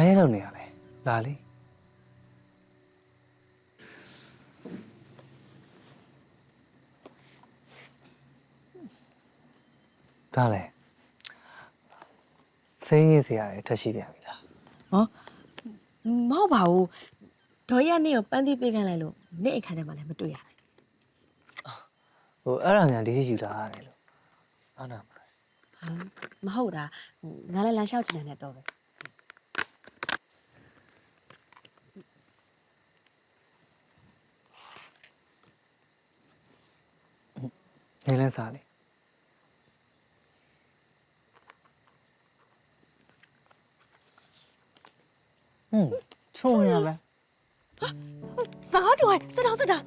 ဘာရဲလုပ်နေရလဲလာလေဒါလေစိတ်ရင်းစရာတွေထက်ရှိပြန်ပြီလားဟောမဟုတ်ပါဘူးဒေါ်ရနေ့ကိုပန်းသီးပေးခိုင်းလိုက်လို့နေ့အခန်းထဲမှာလည်းမတွေ့ရဘူးဟိုအဲ့ဒါများဒီရှိယူလာရတယ်လို့အားနာမလားဟာမဟုတ်တာဟိုငါလည်းလမ်းလျှောက်ချင်တယ်တော့ပဲ နေလဲစားလေဟွန်းချုံရပဲစကားတူစတောင်းစတာ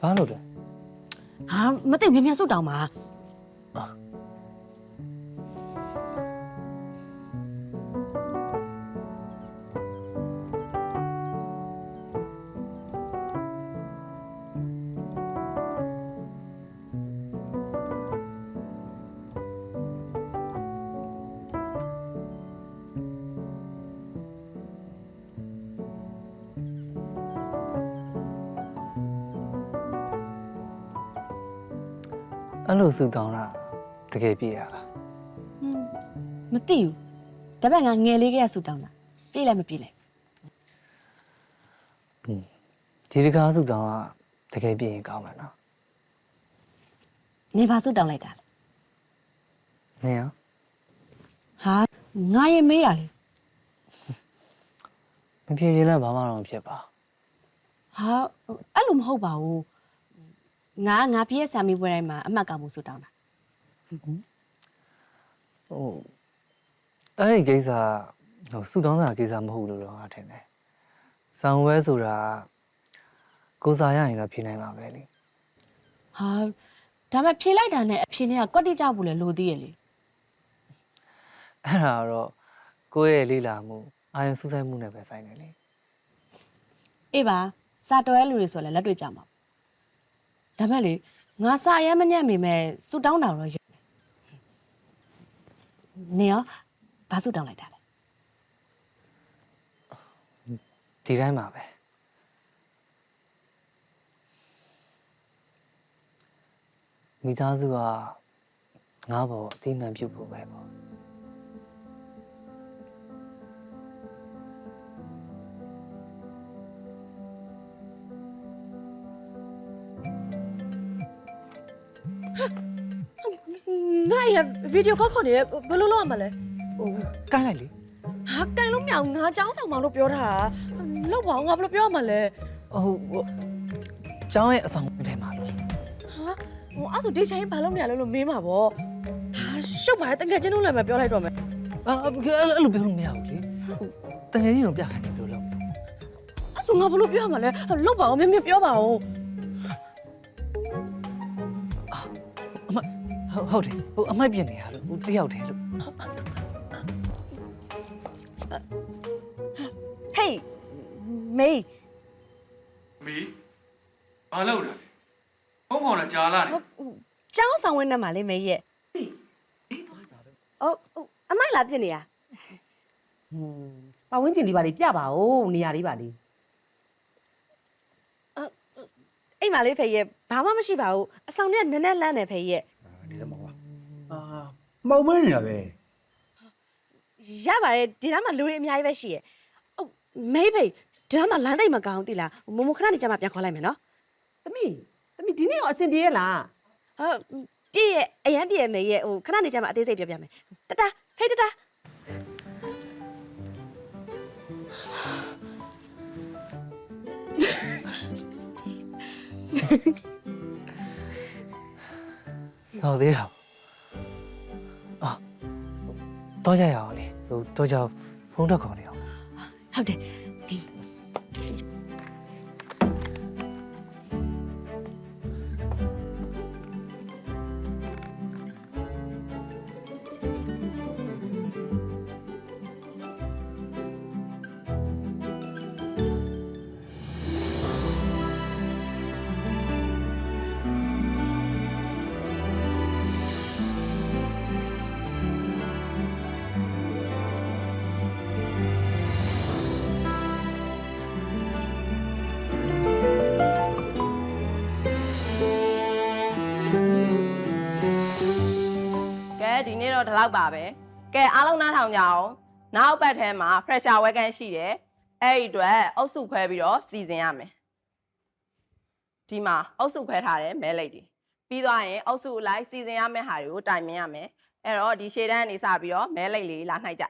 ဘာလို့လဲဟာမသိမြန်မြန်စုတ်တောင်းပါ လိုစူတောင်းတာတကယ်ပြည့်ရလားမသိဘူးတပတ်ငါငယ်လေးကစုတ်တောင်းတာပြေးလည်းမပြေးလိုက်ဒီတကားစူတောင်းကတကယ်ပြည့်ရင်ကောင်းမှာနော်နေပါစုတ်တောင်းလိုက်တာလေနေရဟာငါရင်မေးရလေမပြေရင်လည်းဘာမှတော့မဖြစ်ပါဟာအဲ့လိုမဟုတ်ပါဘူး ငါငါပြည့်ဆာမီပွဲတိုင်းမှာအမှတ်ကောက်မှုစုတ်တောင်းတာဟိုအဲ့ဒီကိစ္စဟိုစူတောင်းတာကိစ္စမဟုတ်လို့တော့ငါထင်တယ်ဆောင်းဝဲဆိုတာကိုယ်စားရရင်တော့ဖြေနိုင်မှာပဲလေဟာဒါပေမဲ့ဖြေလိုက်တာနဲ့အဖြေနဲ့ကကွက်တိကြဘူးလေလို့သေးရလေအဲ့ဒါကတော့ကိုယ့်ရဲ့လေးလာမှုအာရုံစူးစိုက်မှုနဲ့ပဲဆိုင်တယ်လေအေးပါစာတော်ရဲ့လူတွေဆိုလည်းလက်တွေ့ကြမှာ ဒါပေမဲ့လေငါစာအရင်မညံ့မိမဲ့စုတောင်းတာတော့ရနေရောဘာစုတောင်းလိုက်တာလဲဒီတိုင်းပါပဲမိသားစုကငါ့ဘောအတိအမှန်ပြုတ်ဖို့ပဲပေါ့ ငါရဗီဒီယိုကောခေါ်နေဘယ်လိုလုပ်ရမလဲဟိုကိုင်းလိုက်လေဟာတိုင်လို့မရအောင်ငါចောင်းဆောင်မလို့ပြောတာလောက်ပါအောင်ငါဘယ်လိုပြောရမလဲဟိုဟိုကျောင်းရဲ့အဆောင်ထဲမှာလို့ဟာဟိုအဲ့ဆိုဒီချိန်ဘာလုပ်နေရလဲလို့မေးမှာပေါ့ဟာရှုပ်ပါတယ်တကယ်ချင်းလုံးလည်းမပြောလိုက်တော့မယ်အာအဲ့လိုပြောလို့မရဘူးလေဟိုတကယ်ကြီးတော့ပြခိုင်းတယ်လို့လို့အဲ့ဆိုငါဘယ်လိုပြောရမလဲလောက်ပါအောင်မြင်မြင်ပြောပါအောင် ဟုတ်ဟုတ်တယ်ဟိုအမိုက်ပြင်နေရလို့ဟိုတယောက်တည်းလို့ဟေးမေးမီဘာလုပ်လဲဖုန်းခေါ်လာကြာလာနေဟုတ်ကျောင်းဆောင်ဝင်းနဲ့မှာလေမေးရဲ့ဟုတ်ဟုတ်အမိုက်လာပြင်နေရဟွန်းပဝင်းကျင်ဒီပါလေပြပါဦးနေရာလေးပါလေအိမ်မှာလေးဖေရဲ့ဘာမှမရှိပါဘူးအဆောင်ထဲကနက်နက်လန့်နေဖေရဲ့ ဒီတော့မဟုတ်ပါအာမောင်မနေရပဲရပါတယ်ဒီနားမှာလူတွေအများကြီးပဲရှိရဲ့ဟုတ်မေးဖေဒီနားမှာလမ်းသိမ့်မကောင်းသိလားမမခဏနေကြမှာပြန်ခေါ်လိုက်မယ်နော်သမီးသမီးဒီနေ့ရောအဆင်ပြေရလားဟုတ်ပြည့်ရဲ့အရန်ပြည့်ရဲ့မေးရဲ့ဟိုခဏနေကြမှာအသေးစိတ်ပြောပြမယ်တတဖေတတတော့ သေးတာအာတော့ကြရအောင်လေဟိုတော့ကြဖုန်းတက်ခေါ်နေအောင်ဟုတ်တယ် တော့ဒီလောက်ပါပဲကဲအားလုံးနားထောင်ကြအောင်နောက်ပတ်ထဲမှာ pressure ဝဲကန်းရှိတယ်အဲ့ဒီအတွက်အုပ်စုခွဲပြီးတော့စီစဉ်ရမယ်ဒီမှာအုပ်စုခွဲထားတယ်မဲလိတ်တွေပြီးသွားရင်အုပ်စုအလိုက်စီစဉ်ရမယ့်ဟာတွေကိုတိုင်ပင်ရမယ်အဲ့တော့ဒီရှေ့တန်းကနေစပြီးတော့မဲလိတ်လေးလာနှိုက်ကြ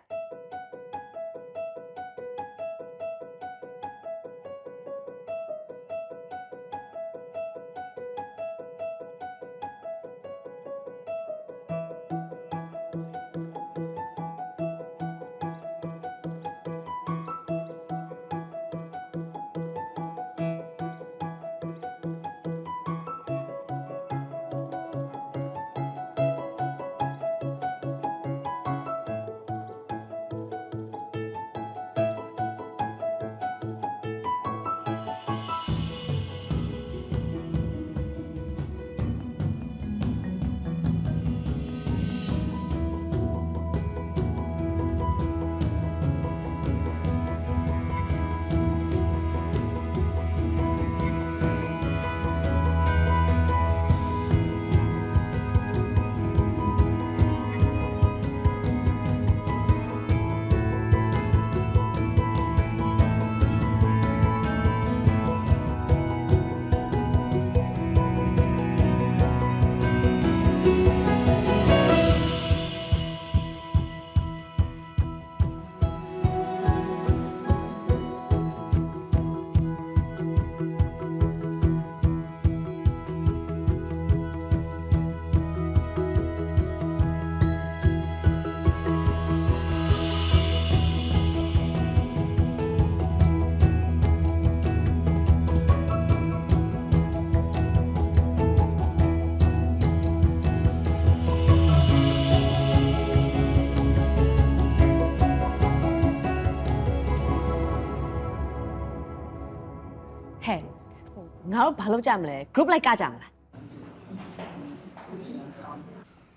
ငါတို့ဘာလုပ်ကြမလဲ group like ကကြမလား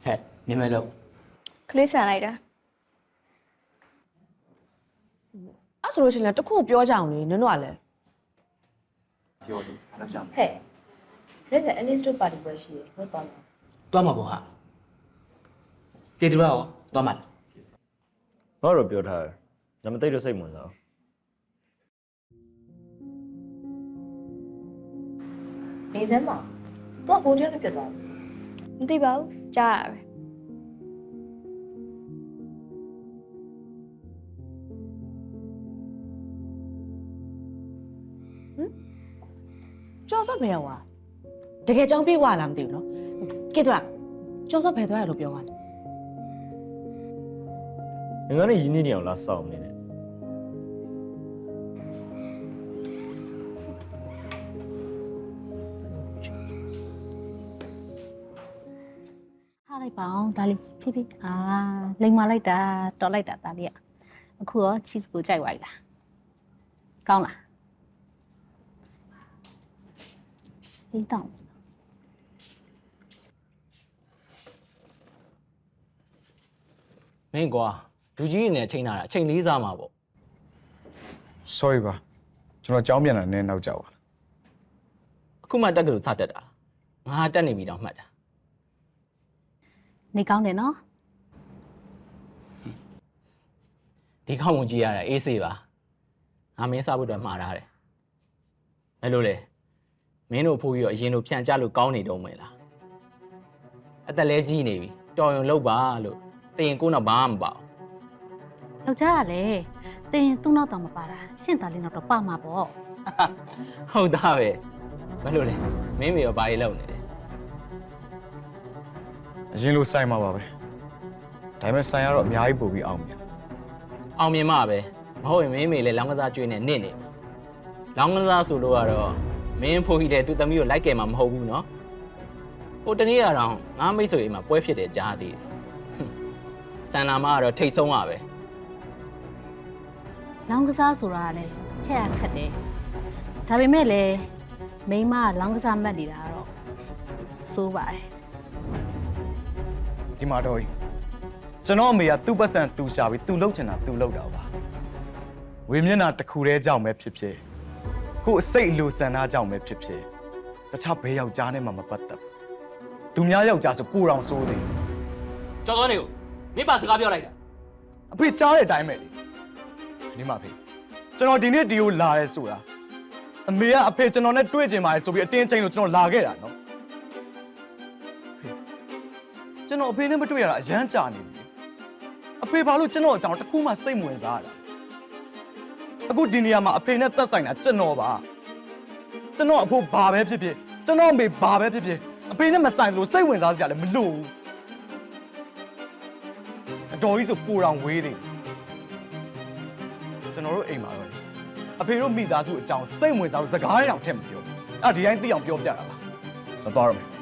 ဟဲ့နင်မဲလို့ကလေးဆန်လိုက်တာအဲ့ဆိုလို့ရှိရင်လည်းတစ်ခုပြောကြအောင်လေနင်တို့ကလည်းပြောလို့လောက်ကြအောင်ဟဲ့ရက်ကအလစ်တို့ပါတီပွဲရှိတယ်ဟုတ်ပါလားသွားမှာပေါ့ဟာပြေတူရောသွားမှာလားငါတော့ပြောထားတယ်ဒါမသိတော့စိတ်ဝင်စား နေစမ်းပါတော့ဘိုးတယောက်နဲ့ပြတ်သွားတယ်မသိပါဘူးကြားရပဲကြောစောဘယ်ရောက်อ่ะတကယ်ကြောင်းပြေးွာလားမသိဘူးနော်ကဲတော့ကြောစောဘယ်သွားရလို့ပြောသွားလဲငါနဲ့ရင်းနှီးနေအောင်လာစောင့်နေတယ် ပါအောင်ဒါလေးဖြည်းဖြည်းအာလိမ်မာလိုက်တာတော်လိုက်တာဒါလေးကအခုရော cheese ကိုကြိုက်သွားပြီလားကောင်းလားဒီတော့မင်းကွာလူကြီးတွေနဲ့အချိန်လာတာအချိန်လေးစားမှာပေါ့ sorry ပါကျွန်တော်ကြောင်းပြန်တာနည်းနောက်ကြပါလားအခုမှတက်ကလို့စတက်တာငါတက်နေပြီတော့မှတ်တာ နေကောင်းတယ်နော်ဒီကောင်းဝင်ကြည့်ရတာအေးစေးပါငါမင်းစားဖို့အတွက်မှားထားတယ်ဘယ်လိုလဲမင်းတို့ဖိုးပြီးတော့အရင်တို့ဖြန့်ကြလို့ကောင်းနေတော့မလားအသက်လဲကြီးနေပြီတော်ရုံလောက်ပါလို့တင်ကိုတော့ဘာမှမပါဘူးယောက်ျားကလည်းတင်သူ့နောက်တော့မပါတာရှင့်သားလေးနောက်တော့ပါမှာပေါ့ဟုတ်သားပဲဘယ်လိုလဲမင်းမေရောဘာကြီးလောက်နေလဲ အရင်လိုစိုက်မှာပါပဲဒါပေမဲ့ဆိုင်ကတော့အများကြီးပို့ပြီးအောင်မြင်အောင်မြင်မှာပဲမဟုတ်ရင်မင်းမေလည်းလောင်းကစားကျွေးနေနစ်နေလောင်းကစားဆိုလို့ကတော့မင်းဖိုးကြီးတဲ့သူ့သမီးကိုလိုက်ကယ်မှာမဟုတ်ဘူးနော်ဟိုတနေ့ကတော့ငါမိတ်ဆွေအိမ်မှာပွဲဖြစ်တယ်ကြားသေးတယ်ဟွန်းဆန္နာမကတော့ထိတ်ဆုံးပါပဲလောင်းကစားဆိုတာကလည်းထက်ရခက်တယ်ဒါပေမဲ့လည်းမိန်းမကလောင်းကစားမှတ်နေတာကတော့စိုးပါတယ် ဒီမှာတော့ကြီးကျွန်တော်အမေကသူ့ပတ်စံသူ့ရှာပြီးသူ့လှုပ်ချင်တာသူ့လှုပ်တာပါဝေမျက်နှာတစ်ခုတည်းကြောင့်ပဲဖြစ်ဖြစ်ကို့အစိတ်အလိုဆန္ဒကြောင့်ပဲဖြစ်ဖြစ်တခြားဘဲယောက်ျားနဲ့မှမပတ်သက်ဘူးသူများယောက်ျားဆိုပူတော်ဆိုးတယ်ကြောက်သွားနေကိုမမင်းပါစကားပြောလိုက်တာအဖေကြားတဲ့အတိုင်းပဲလေဒီမှာဖေကျွန်တော်ဒီနေ့ဒီကိုလာရဲဆိုတာအမေကအဖေကျွန်တော်နဲ့တွေ့ကျင်ပါတယ်ဆိုပြီးအတင်းချင်းလို့ကျွန်တော်လာခဲ့တာနော် ကျွန်တော်အဖေနဲ့မတွေ့ရတာအရန်ကြာနေပြီအဖေဘာလို့ကျွန်တော်အကြောင်းတစ်ခုမှစိတ်မဝင်စားရတာအခုဒီနေရာမှာအဖေနဲ့သက်ဆိုင်တာကျွန်တော်ပါကျွန်တော်အဖို့ဘာပဲဖြစ်ဖြစ်ကျွန်တော်အမေဘာပဲဖြစ်ဖြစ်အဖေနဲ့မဆိုင်လို့စိတ်ဝင်စားစရာလည်းမလိုဘူးအတော်ကြီးဆိုပူတောင်ဝေးသေးတယ်ကျွန်တော်တို့အိမ်မှာတော့လေအဖေတို့မိသားစုအကြောင်းစိတ်ဝင်စားလို့စကားရအောင်ထည့်မပြောအဲ့ဒီတိုင်းသိအောင်ပြောပြတာပါကျွန်တော်သွားရမယ်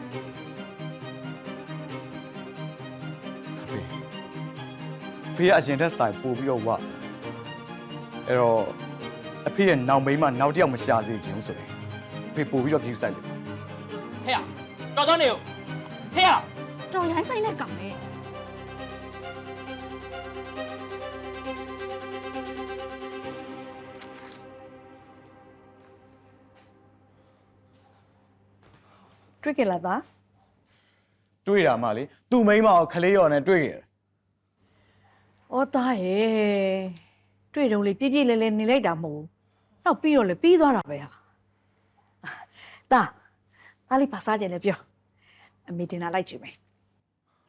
ဖေကအရင်ထက်ဆိုင်ပို့ပြီးတော့ဝအဲ့တော့အဖေရဲ့နောက်မိန်းမနောက်တစ်ယောက်မရှာစေချင်ဘူးဆိုရင်အဖေပို့ပြီးတော့ကြည့်ဆိုင်တယ်ဟဲ့ရတော်တော်နေဦးဟဲ့ရတော်ရိုင်းဆိုင်တဲ့ကောင်လေတွေ့ကြလားသားတွေ့တာမှလေသူ့မိန်းမကိုခလေးရော်နဲ့တွေ့ခဲ့တယ်။ အော်သားရဲ့တွေ့တော့လေပြည့်ပြည့်လဲလဲနေလိုက်တာမဟုတ်ဘူး။နောက်ပြီးတော့လေပြီးသွားတာပဲဟာ။သားသားလေးပါစားကြလဲပြော။အမေတင်လာလိုက်ကြည့်မယ်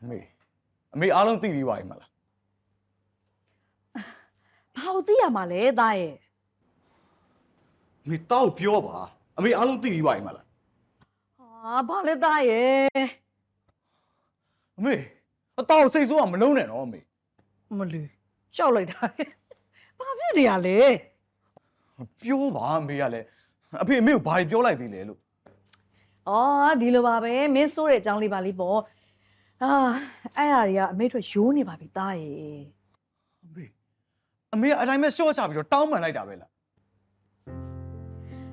အမေအမေအားလုံးသိပြီးပါပြီမလား။ဘာလို့သိရမှာလဲသားရဲ့အမေတောက်ပြောပါအမေအားလုံးသိပြီးပါပြီမလား။ဟာဘာလဲသားရဲ့အမေအတောက်စိတ်ဆိုးအောင်မလုံးနဲ့နော်အမေ မလီရှောက်လိုက်တာ။ဘာဖြစ်နေရလဲပြောပါအမေကလည်းအဖေအမေကိုဘာပြောလိုက်သေးလဲလို့။အော်ဒီလိုပါပဲမင်းစိုးတဲ့အကြောင်းလေးပါလေးပေါ့။အာအဲ့ဟာတွေကအမေတို့ရိုးနေပါပြီသားရဲ့အမေအမေကအတိုင်းပဲရှော့ချပြီးတော့တောင်းပန်လိုက်တာပဲလား။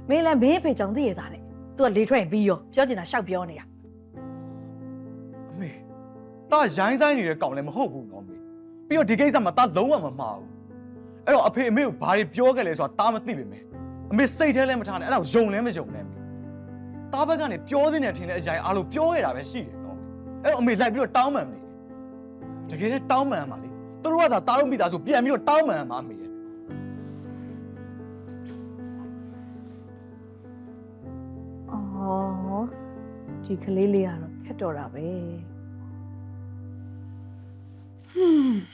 မင်းလည်းမင်းအဖေကြောင့်သိရတာနဲ့။ तू ကလေထွက်ရင်ပြီးရောပြောချင်တာရှောက်ပြောနေတာအမေတာရိုင်းဆိုင်နေတဲ့ကောင်လည်းမဟုတ်ဘူးနော်အမေ ပြီးတော့ဒီကိစ္စမှာတာလုံးဝမမှားဘူးအဲ့တော့အဖေအမေကိုဘာတွေပြောခဲ့လဲဆိုတာတာမသိပေမဲ့အမေစိတ်ထဲလည်းမထားနဲ့အဲ့ဒါကိုယုံလည်းမယုံနဲ့အမေတာဘက်ကနေပြောတဲ့နဲ့ထင်တဲ့အရာအားလုံးပြောရတာပဲရှိတယ်နော်အဲ့တော့အမေလိုက်ပြီးတော့တောင်းပန်မနေတကယ်လည်းတောင်းပန်မှာလေသူတို့ကသာတားလို့မိသားစုပြန်ပြီးတော့တောင်းပန်မှာအမေ။အော်ဒီကလေးလေးကတော့ခက်တော်တာပဲ။။ 嗯。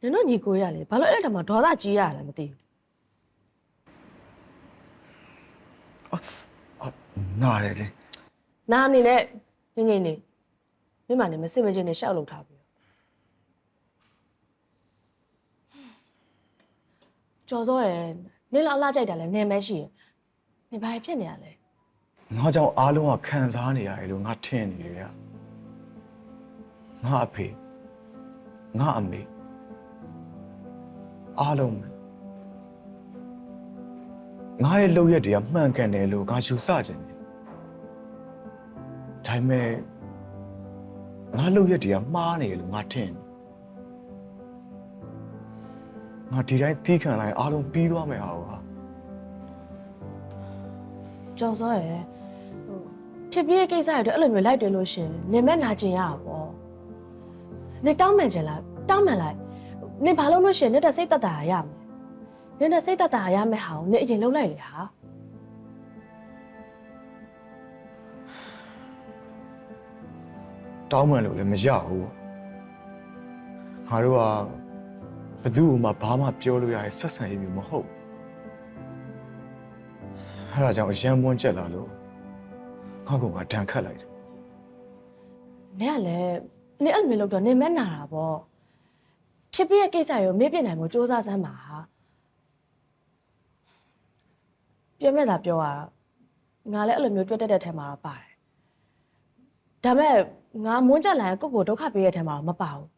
နင်တို့ညီကိုရလေဘာလို့အဲ့ဒါမှဒေါသကြီးရလဲမသိဘူးနားတယ်လေ။နာအနေနဲ့ငိမ့်ငိမ့်နေမိမနဲ့မစစ်မချင်းနဲ့ရှောက်လုပ်ထားပြီ။ကြော်စောရယ်နင်လောက်အလားကြိုက်တာလဲနေမဲရှိရယ်။နင်ဘာဖြစ်နေရလဲငါကြောင့်အားလုံးကခံစားနေရတယ်လို့ငါထင်နေတယ်ကငါအဖေငါအမေ အားလုံးပဲငါရဲ့လုပ်ရက်တွေကမှန်ကန်တယ်လို့ငါယူဆခြင်းတယ်ဒါပေမဲ့ငါလုပ်ရက်တွေကမှားနေတယ်လို့ငါထင်တယ်ငါဒီတိုင်းသီးခံလိုက်အားလုံးပြီးသွားမယ်ဟာဟာ။ကြော်စောရယ်ဟိုဖြစ်ပြီးတဲ့ကိစ္စတွေအတွက်အဲ့လိုမျိုးလိုက်တယ်လို့ရှရင်နင်မဲ့နာကျင်ရတာပေါ့။နင်တောင်းမှန်ချင်လားတောင်းမှန်လိုက်။ နင်ဘာလို့လို့ရှရင်နင်တက်စိတ်သက်သာရရမယ်။နင်တက်စိတ်သက်သာရမယ်ဟာကိုနင်အရင်လုံးလိုက်လေဟာ။တောင်းပန်လို့လည်းမရဘူးငါတို့ကဘသူ့ကိုမှဘာမှပြောလို့ရရဲ့ဆက်ဆံရေးမျိုးမဟုတ်အဲ့ဒါကြောင့်အရန်မွန်းကျက်လာလို့ငါ့ကောင်ကဒဏ်ခတ်လိုက်တယ်နင်ကလည်းနင်အဲ့လိုမျိုးလုပ်တော့နင်မဲ့နာတာပေါ့ ဖြစ်ပြီးရဲ့ကိစ္စရောမေ့ပြနိုင်မှုစူးစမ်းစမ်းပါဟာပြောမဲ့တာပြောတာငါလည်းအဲ့လိုမျိုးတွေ့တတ်တဲ့ထဲမှာတော့ပါတယ်ဒါမဲ့ငါမွန်းချက်လာရင်ကိုယ့်ကိုယ်ဒုက္ခပေးတဲ့ထဲမှာတော့မပါဘူး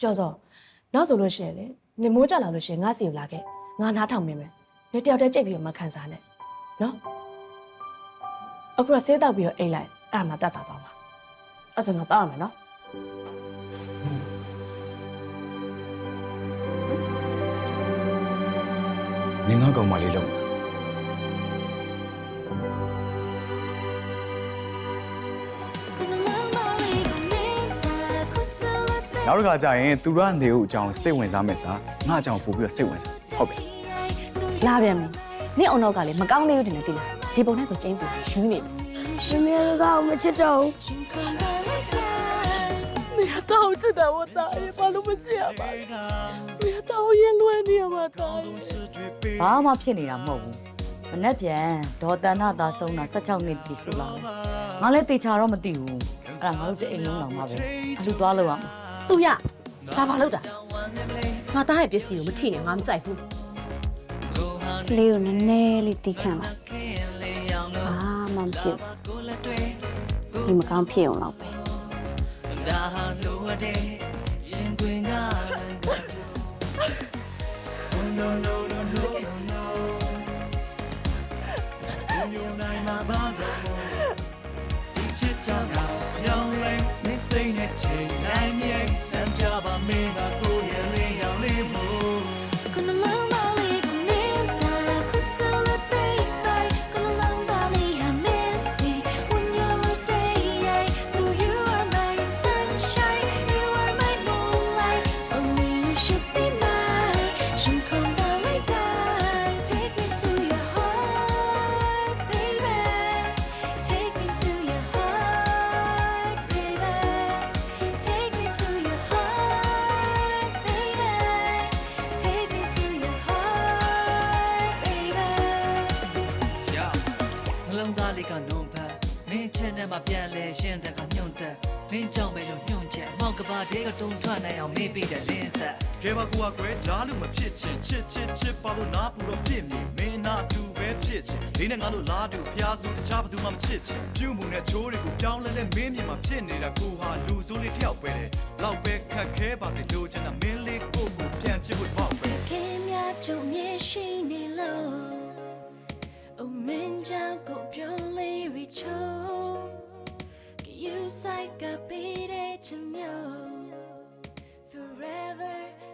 ကြော်စောနောက်ဆိုလို့ရှိရင်လေနင်မွန်းချက်လာလို့ရှိရင်ငါစီကိုလာခဲ့ငါနားထောင်မိမယ်နင်တယောက်တည်းကြိတ်ပြီးတော့မခံစားနဲ့နော်အခုတော့ဆေးတောက်ပြီးတော့အိတ်လိုက်အဲ့ဒါမှတတ်တာတော့မှာအဲ့ဆိုငါတောက်ရမယ်နော် နင်ငါကောင်မလေးလုံးနောက်တစ်ခါကျရင်သူတို့ကနေဦးအကြောင်းစိတ်ဝင်စားမယ်စားငါအကြောင်းပို့ပြီးတော့စိတ်ဝင်စားဟုတ်ပြီလာပြန်ပြီနင့်အောင်တော့ကလည်းမကောင်းသေးဘူးတင်နေတိလားဒီပုံနဲ့ဆိုကျင်းပူယူနေပြီရှင်မကတော့မချစ်တော့ဘူး မင်းတော့ချစ်တယ်ဝတ်တာအေးဘာလို့မချစ်ရပါလဲမင်းတော့ရင်လွယ်နေရမှာတော့ဘာမှဖြစ်နေတာမဟုတ်ဘူးမနဲ့ပြန်ဒေါ်တန်နာသာဆုံးတာ16နှစ်ပြီဆိုလာတယ်ငါလည်းတေချာတော့မသိဘူးအဲ့ဒါငါတို့တဲ့အိမ်လုံးတော်မှာပဲအလူသွားလို့ရမှာသူရဒါဘာလို့တာငါသားရဲ့ပစ္စည်းကိုမထိနဲ့ငါမကြိုက်ဘူးကလေးကိုနည်းနည်းလေးတီးခံလိုက်ဘာမှမဖြစ်ဘူးဒီမကောင်းဖြစ်အောင် တော့ပဲနှ က်ကဘာတဲကတုံထွက်နိုင်အောင်မင်းပြီးတဲ့လင်းဆက်ကဲပါကူကကွဲကြားလို့မဖြစ်ချင်ချစ်ချစ်ချစ်ပါလို့နားပူတော့ပြစ်မြင်မင်းနာတူပဲဖြစ်ချင်လေးနဲ့ငါလို့လားတူဖျားစုတခြားဘသူမှမချစ်ချင်ပြုမှုနဲ့ချိုးတွေကိုပြောင်းလဲလဲမင်းမြင်မှာဖြစ်နေတာကိုဟာလူစိုးလေးတယောက်ပဲတဲ့လောက်ပဲခက်ခဲပါစေလို့ချင်တာမင်းလေးကိုကိုပြန်ချစ်ဖို့ပေါ့ပဲခင်များကြုံမြရှိနေလို့အမင်းကြောင့်ကိုပြောလေးရီချိုး You say ကပေးတဲ့ချင်မျိုး forever.